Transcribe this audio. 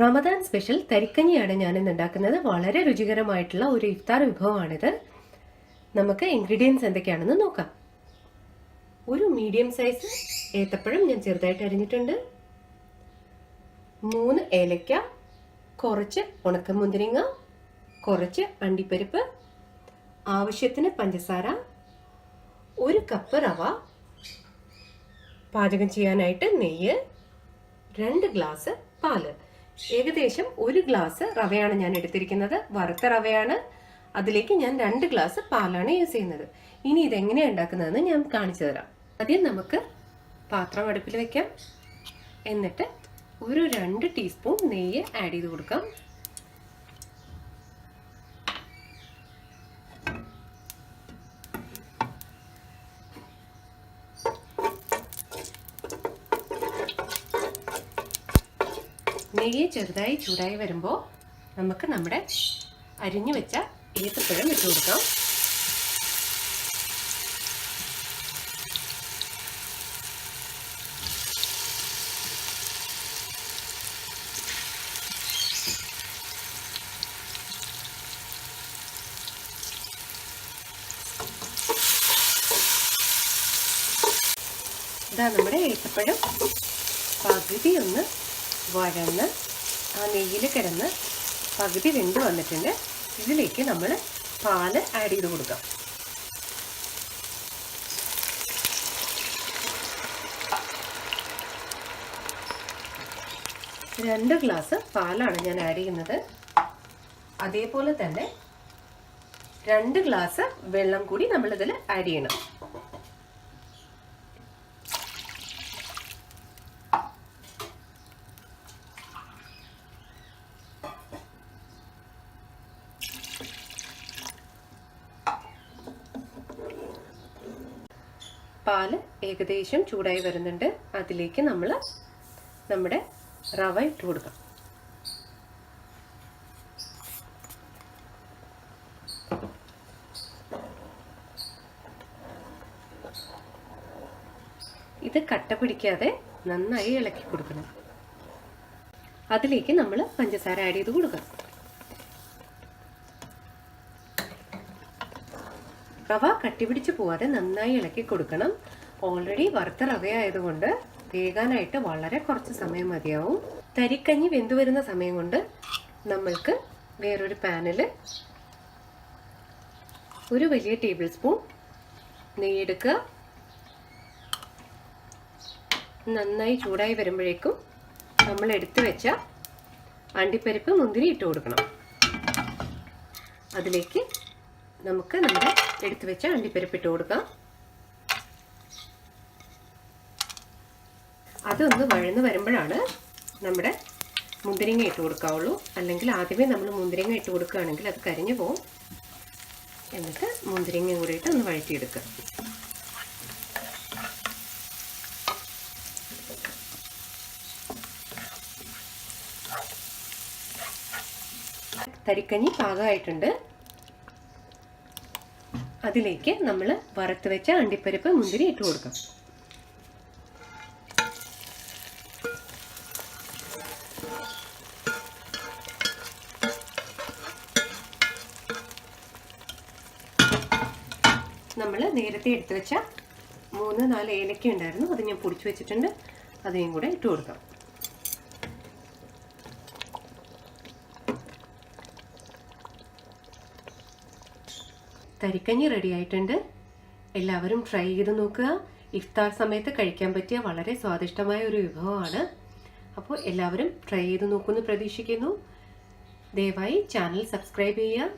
Ramadan special തരിക്കഞ്ഞിയാണ് ഞാൻ ഇന്ന് ഉണ്ടാക്കുന്നത്. വളരെ രുചികരമായിട്ടുള്ള ഒരു ഇഫ്താർ വിഭവമാണിത്. നമുക്ക് ഇൻഗ്രീഡിയൻസ് എന്തൊക്കെയാണെന്ന് നോക്കാം. ഒരു മീഡിയം സൈസ് ഏത്തപ്പഴം ഞാൻ ചെറുതായിട്ട് അരിഞ്ഞിട്ടുണ്ട്. മൂന്ന് ഏലക്ക കുറച്ച് ഉണക്കമുന്തിരിങ്ങ കുറച്ച് അണ്ടിപ്പരിപ്പ് ആവശ്യത്തിന് പഞ്ചസാര ഒരു കപ്പ് റവ പാചകം ചെയ്യാനായിട്ട് നെയ്യ് രണ്ട് ഗ്ലാസ് പാൽ. ഏകദേശം ഒരു ഗ്ലാസ് റവയാണ് ഞാൻ എടുത്തിരിക്കുന്നത്. വറുത്ത റവയാണ്. അതിലേക്ക് ഞാൻ രണ്ട് ഗ്ലാസ് പാലാണ് യൂസ് ചെയ്യുന്നത്. ഇനി ഇതെങ്ങനെയാണ് ഉണ്ടാക്കുന്നതെന്ന് ഞാൻ കാണിച്ചു തരാം. ആദ്യം നമുക്ക് പാത്രം അടുപ്പിൽ വെക്കാം. എന്നിട്ട് ഒരു രണ്ട് ടീസ്പൂൺ നെയ്യ് ആഡ് ചെയ്ത് കൊടുക്കാം. നെയ്യ് ചെറുതായി ചൂടായി വരുമ്പോൾ നമുക്ക് നമ്മുടെ അരിഞ്ഞു വെച്ച ഏത്തപ്പഴം ഇട്ട് കൊടുക്കാം. ഇതാ നമ്മുടെ ഏത്തപ്പഴം പകുതി ഒന്ന് വഴന്ന് ആ നെയ്യിൽ കിടന്ന് പകുതി വെന്ത് വന്നിട്ടുണ്ട്. ഇതിലേക്ക് നമ്മൾ പാൽ ആഡ് ചെയ്ത് കൊടുക്കാം. രണ്ട് ഗ്ലാസ് പാലാണ് ഞാൻ ആഡ് ചെയ്യുന്നത്. അതേപോലെ തന്നെ രണ്ട് ഗ്ലാസ് വെള്ളം കൂടി നമ്മളിതിൽ ആഡ് ചെയ്യണം. പാൽ ഏകദേശം ചൂടായി വരുന്നുണ്ട്. അതിലേക്ക് നമ്മൾ നമ്മുടെ റവ ഇട്ട് കൊടുക്കാം. ഇത് കട്ട പിടിക്കാതെ നന്നായി ഇളക്കി കൊടുക്കണം. അതിലേക്ക് നമ്മൾ പഞ്ചസാര ആഡ് ചെയ്ത് കൊടുക്കാം. റവ കട്ടിപിടിച്ച് പോവാതെ നന്നായി ഇളക്കി കൊടുക്കണം. ഓൾറെഡി വറുത്ത റവ ആയതുകൊണ്ട് വേകാനായിട്ട് വളരെ കുറച്ച് സമയം മതിയാവും. തരിക്കഞ്ഞി വെന്തു വരുന്ന സമയം കൊണ്ട് നമ്മൾക്ക് വേറൊരു പാനിൽ ഒരു വലിയ ടേബിൾ സ്പൂൺ നെയ്യെടുക്കുക നന്നായി ചൂടായി വരുമ്പോഴേക്കും നമ്മൾ എടുത്തു വെച്ച അണ്ടിപ്പരിപ്പ് മുന്തിരി ഇട്ട് കൊടുക്കണം. അതിലേക്ക് നമുക്ക് നമ്മുടെ എടുത്തു വെച്ച അണ്ടിപ്പരിപ്പ് ഇട്ട് കൊടുക്കാം. അതൊന്ന് വഴന്ന് വരുമ്പോഴാണ് നമ്മുടെ മുന്തിരിങ്ങ ഇട്ട് കൊടുക്കാവുള്ളൂ. അല്ലെങ്കിൽ ആദ്യമേ നമ്മൾ മുന്തിരിങ്ങ ഇട്ട് കൊടുക്കുകയാണെങ്കിൽ അത് കരിഞ്ഞു പോകും എന്നിട്ട് മുന്തിരിങ്ങ കൂടി ഇട്ട് ഒന്ന് വഴറ്റിയെടുക്കുക. തരിക്കഞ്ഞി പാകമായിട്ടുണ്ട്. അതിലേക്ക് നമ്മൾ വറുത്ത് വെച്ച അണ്ടിപ്പരിപ്പ് മുന്തിരി ഇട്ട് കൊടുക്കാം. നമ്മൾ നേരത്തെ എടുത്തു വെച്ച മൂന്ന് നാല് ഏലക്ക ഉണ്ടായിരുന്നു. അത് ഞാൻ പൊടിച്ചു വെച്ചിട്ടുണ്ട്. അതിനെയും കൂടെ ഇട്ട് കൊടുക്കാം. തരിക്കഞ്ഞി റെഡി ആയിട്ടുണ്ട്. എല്ലാവരും ട്രൈ ചെയ്ത് നോക്കുക. ഇഫ്താർ സമയത്ത് കഴിക്കാൻ പറ്റിയ വളരെ സ്വാദിഷ്ടമായ ഒരു വിഭവമാണ്. അപ്പോൾ എല്ലാവരും ട്രൈ ചെയ്ത് നോക്കുമെന്ന് പ്രതീക്ഷിക്കുന്നു. ദയവായി ചാനൽ സബ്സ്ക്രൈബ് ചെയ്യുക.